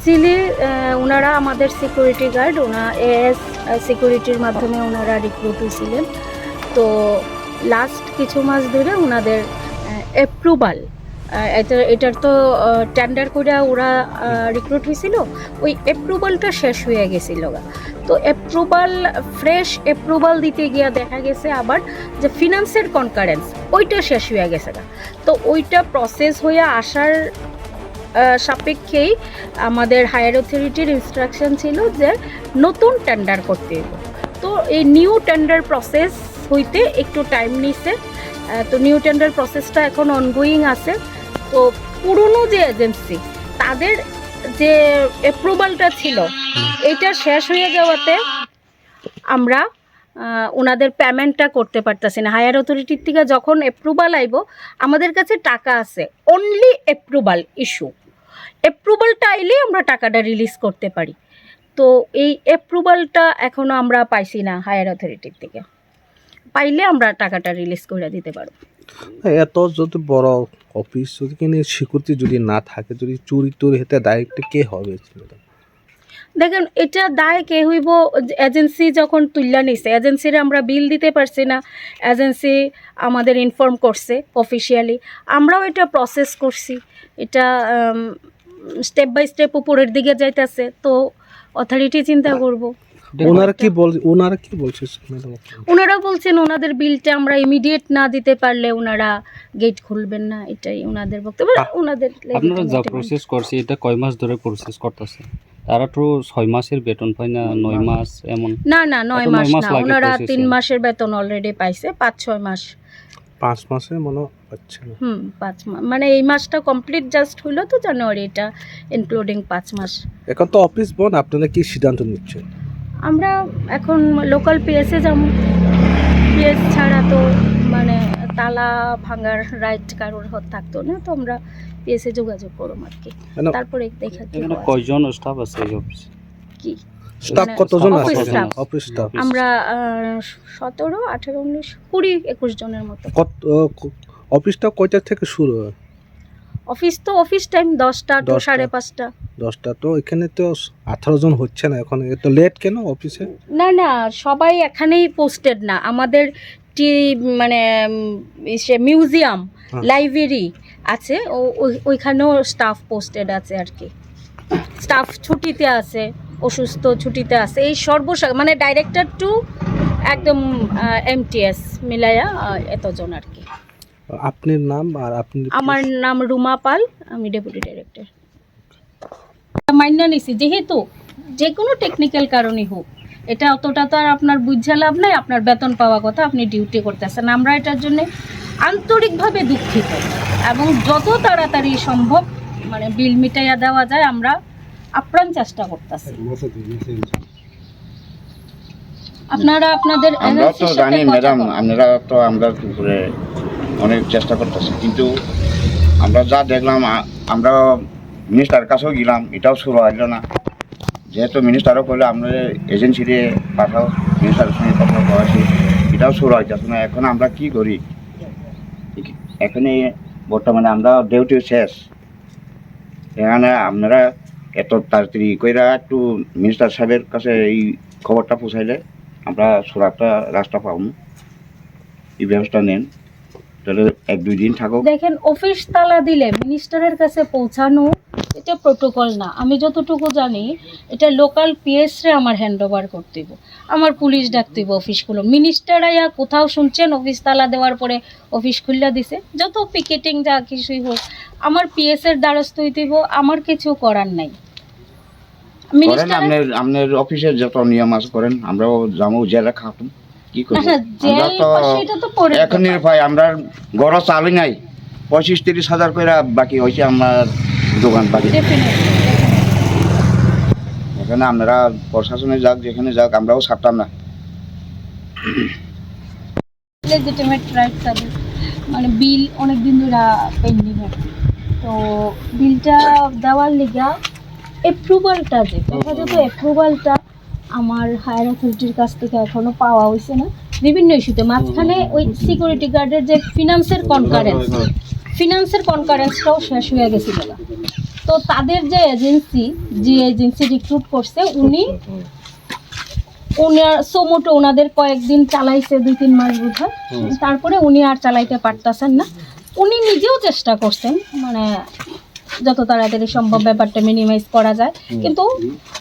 Actually ওনারা আমাদের security guard ওনা এএস সিকিউরিটির মাধ্যমে ওনারা রিক্রুট হয়েছিলেন। তো লাস্ট কিছু মাস ধরে ওনাদের অ্যাপ্রুভাল এটা, এটার তো টেন্ডার করে ওরা রিক্রুট হয়েছিল। ওই অ্যাপ্রুভালটা শেষ হয়ে গেছিল। তো অ্যাপ্রুভাল ফ্রেশ অ্যাপ্রুভাল দিতে গিয়া দেখা গেছে আবার যে ফিনান্সের কনকারেন্স ওইটা শেষ হয়ে গেছে। তো ওইটা প্রসেস হয়ে আসার সাপেক্ষেই আমাদের হায়ার অথরিটির ইনস্ট্রাকশন ছিল যে নতুন টেন্ডার করতে হবে। তো এই নিউ টেন্ডার প্রসেস হইতে একটু টাইম নিছে। তো নিউ টেন্ডার প্রসেসটা এখন অনগোয়িং আছে। তো পুরনো যে এজেন্সি তাদের যে অ্যাপ্রুভালটা ছিল, এটা শেষ হয়ে যাওয়াতে আমরা ওনাদের পেমেন্টটা করতে পারতেছি না। হায়ার অথরিটির থেকে যখন অ্যাপ্রুভাল আইব, আমাদের কাছে টাকা আছে অনলি অ্যাপ্রুভাল ইস্যু অ্যাপ্রুভালটা আইলে আমরা টাকাটা রিলিজ করতে পারি। তো এই অ্যাপ্রুভালটা এখনও আমরা পাইছি না হায়ার অথরিটির থেকে। পাইলে আমরা টাকাটা রিলিজ করে দিতে পারব। এত যদি বড় অফিস যদি সিকিউরিটি যদি না থাকে, যদি চুরি টুরি হেতে দায়িত্ব কে হবে? দেখেন এটা দায় কে হইব? এজেন্সি যখন তুল্লা নিছে এজেন্সির আমরা বিল দিতে পারছি না। এজেন্সি আমাদের ইনফর্ম করছে অফিসিয়ালি আমরাও এটা প্রসেস করছি। এটা স্টেপ বাই স্টেপ উপরের দিকে যাইতেছে। তো অথরিটি চিন্তা করব। ওনারা কি বল ওনারা কি বলছে? ওনারা বলছেন ওনাদের বিলটা আমরা ইমিডিয়েট না দিতে পারলে ওনারা গেট খুলবেন না। এটাই ওনাদের বক্তব্য। ওনাদের আপনারা যা প্রসেস করছে এটা কয় মাস ধরে প্রসেস করতেছে? তারা তো ছয় মাসের বেতন পায় না নয় মাস। এমন? না না নয় মাস না ওনারা তিন মাসের বেতন অলরেডি পাইছে পাঁচ ছয় মাস। পাঁচ মাসে মনে হচ্ছে না। হুম পাঁচ মাস মানে এই মাসটা কমপ্লিট জাস্ট হলো তো জানুয়ারি এটা ইনক্লুডিং পাঁচ মাস। এখন তো অফিস বন্ধ আপনারা কি সিদ্ধান্ত নিচ্ছেন? আমরা এখন লোকাল পিএসে যাব। পিএস ছাড়া তো মানে তালা ভাঙার রাইট কারোর হাত থাকতো না তো আমরা পিএসে যোগাযোগ করব আর কি। মানে তারপরে দেখা কি এখানে কয়জন স্টাফ আছে এই অফিসে কি? স্টাফ মানে কতজন আছে? অফিস স্টাফ আমরা সতেরো আঠেরো উনিশ কুড়ি একুশ জনের মতো। অফিসটা কয়টা থেকে শুরু হয়? অফিস তো অফিস টাইম দশটা টু। সাড়ে পাঁচটা। দশটা তো এখানে তো আঠারো জন হচ্ছে না এখন। এত লেট কেন অফিসে না না সবাই এখানেই পোস্টেড না। আমাদের টি মানে সে মিউজিয়াম হ্যাঁ। লাইব্রেরি আছে। ও- ওই- ওইখানেও স্টাফ পোস্টেড আছে আর কি। স্টাফ ছুটিতে আছে অসুস্থ ছুটিতে আছে। এই সর্বসা মানে ডাইরেক্টর টু একদম এমটিএস মিলায়া এতজন আর কি। আপনার নাম আর আপনি আমার নাম রুমা পাল আমি ডেপুটি ডাইরেক্টর। মান্য নিছি যেহেতু যে কোনো টেকনিক্যাল কারণে হোক এটা অতটা তো আর আপনার বুঝা লাভ নাই আপনার বেতন পাওয়া কথা আপনি ডিউটি করতেছেন। আমরা এটার জন্য আন্তরিকভাবে দুঃখিত। এবং যত তাড়াতাড়ি সম্ভব মানে বিল মিটাইয়া দেওয়া যায় আমরা আপ্রাণ চেষ্টা করতেছি। আপনারা আপনাদের আমরা তো জানি ম্যাডাম আপনারা তো আমরা উপরে অনেক চেষ্টা করতেছি কিন্তু আমরা যা দেখলাম আমরা মিনিস্টার কাছেও গেলাম এটাও শুরু হইল না। যেহেতু মিনিস্টারও করলে এজেন্সি দিয়ে পাঠাও মিনিস্টারের সঙ্গে কথা বলাছি এটাও শুরু হইতেছে না এখন আমরা কি করি? এখানে বর্তমানে আমরা ডিউটি শেষ। এখানে আপনারা এত তাড়াতাড়ি কইরা একটু মিনিস্টার সাহেবের কাছে এই খবরটা পৌঁছাইলে আমরা সুরাটটা, রাস্তা পাবো। এই ব্যবস্থা নেন। তাহলে এক দুই দিন থাকুক। দেখেন অফিস তালা দিলে মিনিস্টারের কাছে পৌঁছানো এটা প্রোটোকল না। আমি যতটুকু জানি এটা লোকাল পিএসরে আমার হ্যান্ড ওভার করতে আমার পুলিশ ডাকতে অফিসগুলো মিনিস্টার আয়া কোথাও শুনছেন? অফিস তালা দেওয়ার পরে অফিস খুললা দিছে। যত পিকেটিং যা কিছুই হোক আমার পিএস এর দ্বারস্থ হইতে আমার কিছু করার নাই। করেন আপনার আপনার অফিসের যত নিয়ম আছে করেন আমরাও যাব জেলা খাতুন কি করব? আমরা তো সেটা তো পরে এখন ভাই আমরা গড় চালই নাই। পঁচিশ তিরিশ হাজার করে বাকি হয়েছে আমার দোকান বাকি এখানে আপনারা প্রশাসনে যাক যেখানে যাক আমরাও ছাড়তাম না। লেজিটিমেট রাইটস আছে। মানে বিল অনেক দিন ধরে পেন্ডিং তো বিলটা দেওয়ার লিগা অ্যাপ্রুভালটা যে দেখা যেত অ্যাপ্রুভালটা আমার হায়ার অথরিটির কাছ থেকে এখনও পাওয়া হয়েছে না। বিভিন্ন ইস্যুতে মাঝখানে ওই সিকিউরিটি গার্ডের যে ফিনান্সের কনকারেন্স ফিনান্সের কনকারেন্সটাও শেষ হয়ে গেছিল তো তাদের যে এজেন্সি যে এজেন্সি রিক্রুট করছে উনি ওনার সোমোটো ওনাদের কয়েকদিন চালাইছে দুই তিন মাস বোধ তারপরে উনি আর চালাইতে পারতেছেন না। উনি নিজেও চেষ্টা করছেন মানে যত তাড়াতাড়ি সম্ভব ব্যাপারটা মিনিমাইজ করা যায়। কিন্তু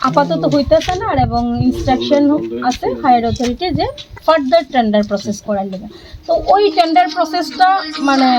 আপাতত হইতেছে না আর এবং ইনস্ট্রাকশন আছে হায়ার অথরিটি যে ফার্দার টেন্ডার প্রসেস করার লেগে তো ওই টেন্ডার প্রসেসটা মানে